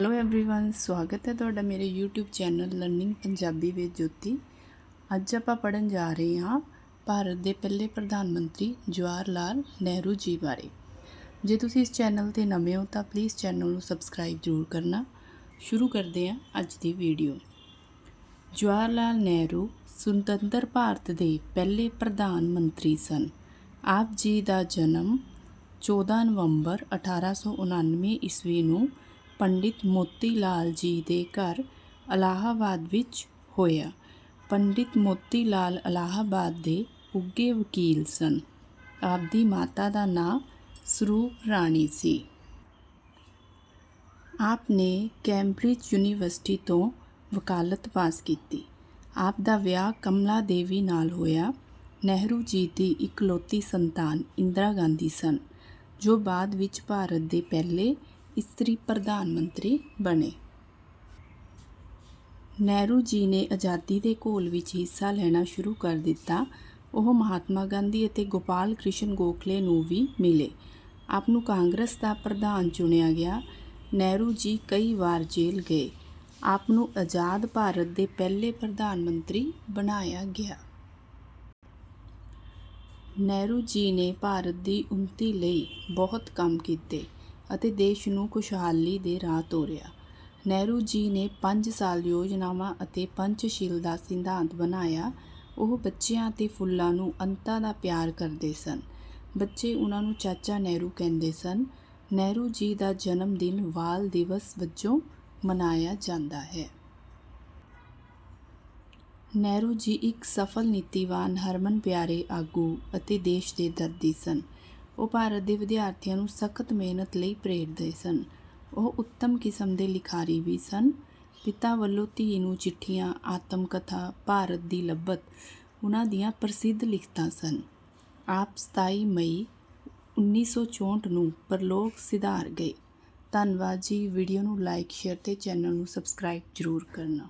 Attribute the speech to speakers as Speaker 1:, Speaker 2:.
Speaker 1: Hello everyone ਸਵਾਗਤ ਹੈ ਤੁਹਾਡਾ ਮੇਰੇ YouTube channel learning Punjabi with Jyoti ਅੱਜ ਆਪਾਂ ਪੜਨ ਜਾ ਰਹੇ ਹਾਂ ਭਾਰਤ ਦੇ ਪਹਿਲੇ ਪ੍ਰਧਾਨ ਮੰਤਰੀ ਜਵਾਹਰ ਲਾਲ ਨਹਿਰੂ ਜੀ ਬਾਰੇ ਜੇ ਤੁਸੀਂ ਇਸ ਚੈਨਲ ਤੇ ਨਵੇਂ ਹੋ ਤਾਂ ਪਲੀਜ਼ ਚੈਨਲ ਨੂੰ ਸਬਸਕ੍ਰਾਈਬ ਜ਼ਰੂਰ ਕਰਨਾ ਸ਼ੁਰੂ ਕਰਦੇ ਹਾਂ ਅੱਜ ਦੀ ਵੀਡੀਓ ਜਵਾਹਰ ਲਾਲ ਨਹਿਰੂ ਸੁਤੰਤਰ ਭਾਰਤ ਦੇ ਪਹਿਲੇ ਪ੍ਰਧਾਨ ਮੰਤਰੀ ਸਨ ਆਪ ਜੀ ਦਾ ਜਨਮ 14 ਨਵੰਬਰ 1899 ਈਸਵੀ ਨੂੰ ਪੰਡਿਤ ਮੋਤੀ ਲਾਲ ਜੀ ਦੇ ਘਰ ਅਲਾਹਾਬਾਦ ਵਿੱਚ ਹੋਇਆ। ਪੰਡਿਤ ਮੋਤੀ ਲਾਲ ਅਲਾਹਾਬਾਦ ਦੇ ਉੱਗੇ ਵਕੀਲ ਸਨ। ਆਪ ਦੀ ਮਾਤਾ ਦਾ ਨਾਂ ਸਰੂਪ ਰਾਣੀ ਸੀ। ਆਪ ਨੇ ਕੈਂਬਰਿਜ ਯੂਨੀਵਰਸਿਟੀ ਤੋਂ ਵਕਾਲਤ ਪਾਸ ਕੀਤੀ। ਆਪ ਦਾ ਵਿਆਹ ਕਮਲਾ ਦੇਵੀ ਨਾਲ ਹੋਇਆ। ਨਹਿਰੂ ਜੀ ਦੀ ਇਕਲੌਤੀ ਸੰਤਾਨ ਇੰਦਰਾ ਗਾਂਧੀ ਸਨ, ਜੋ ਬਾਅਦ ਵਿੱਚ ਭਾਰਤ ਦੇ ਪਹਿਲੇ ਇਸਤਰੀ ਪ੍ਰਧਾਨ ਮੰਤਰੀ ਬਣੇ। ਨਹਿਰੂ ਜੀ ਨੇ ਆਜ਼ਾਦੀ ਦੇ ਘੋਲ ਵਿੱਚ ਹਿੱਸਾ ਲੈਣਾ ਸ਼ੁਰੂ ਕਰ ਦਿੱਤਾ। ਉਹ ਮਹਾਤਮਾ ਗਾਂਧੀ ਅਤੇ ਗੋਪਾਲ ਕ੍ਰਿਸ਼ਨ ਗੋਖਲੇ ਨੂੰ ਵੀ ਮਿਲੇ। ਆਪ ਨੂੰ ਕਾਂਗਰਸ ਦਾ ਪ੍ਰਧਾਨ ਚੁਣਿਆ ਗਿਆ। ਨਹਿਰੂ ਜੀ ਕਈ ਵਾਰ ਜੇਲ੍ਹ ਗਏ। ਆਪ ਨੂੰ ਆਜ਼ਾਦ ਭਾਰਤ ਦੇ ਪਹਿਲੇ ਪ੍ਰਧਾਨ ਮੰਤਰੀ ਬਣਾਇਆ ਗਿਆ। ਨਹਿਰੂ ਜੀ ਨੇ ਭਾਰਤ ਦੀ ਉન્નਤੀ ਲਈ ਬਹੁਤ ਕੰਮ ਕੀਤੇ। ਅਤੇ ਦੇਸ਼ ਨੂੰ ਖੁਸ਼ਹਾਲੀ ਦੇ ਰਾਹ ਤੋਰਿਆ। ਨਹਿਰੂ ਜੀ ਨੇ 5 ਸਾਲ ਯੋਜਨਾਵਾਂ ਅਤੇ ਪੰਚਸ਼ੀਲ ਦਾ ਸਿਧਾਂਤ ਬਣਾਇਆ। ਉਹ ਬੱਚਿਆਂ ਅਤੇ ਫੁੱਲਾਂ ਨੂੰ ਅੰਤਾਂ ਦਾ ਪਿਆਰ ਕਰਦੇ ਸਨ। ਬੱਚੇ ਉਹਨਾਂ ਨੂੰ ਚਾਚਾ ਨਹਿਰੂ ਕਹਿੰਦੇ ਸਨ, ਨਹਿਰੂ ਜੀ ਦਾ ਜਨਮ ਦਿਨ ਵਾਲ ਦਿਵਸ ਵਜੋਂ ਮਨਾਇਆ ਜਾਂਦਾ ਹੈ। ਨਹਿਰੂ ਜੀ ਇੱਕ ਸਫਲ ਨੀਤੀਵਾਨ ਹਰਮਨ ਪਿਆਰੇ ਆਗੂ ਅਤੇ ਦੇਸ਼ ਦੇ ਦਰਦੀ ਸਨ। ਉਹ ਭਾਰਤ ਦੇ ਵਿਦਿਆਰਥੀਆਂ ਨੂੰ ਸਖਤ ਮਿਹਨਤ ਲਈ ਪ੍ਰੇਰਦੇ ਸਨ। ਉਹ ਉੱਤਮ ਕਿਸਮ ਦੇ ਲਿਖਾਰੀ ਵੀ ਸਨ। ਪਿਤਾ ਵੱਲੋਂ ਧੀ ਨੂੰ ਚਿੱਠੀਆਂ ਆਤਮ ਕਥਾ ਭਾਰਤ ਦੀ ਲੱਭਤ ਉਹਨਾਂ ਦੀਆਂ ਪ੍ਰਸਿੱਧ ਲਿਖਤਾਂ ਸਨ। ਆਪ 27 ਮਈ 1964 ਨੂੰ ਪਰਲੋਕ ਸਿਧਾਰ ਗਏ। ਧੰਨਵਾਦ ਜੀ। ਵੀਡੀਓ ਨੂੰ ਲਾਈਕ, ਸ਼ੇਅਰ ਤੇ ਚੈਨਲ ਨੂੰ ਸਬਸਕ੍ਰਾਈਬ ਜ਼ਰੂਰ ਕਰਨਾ।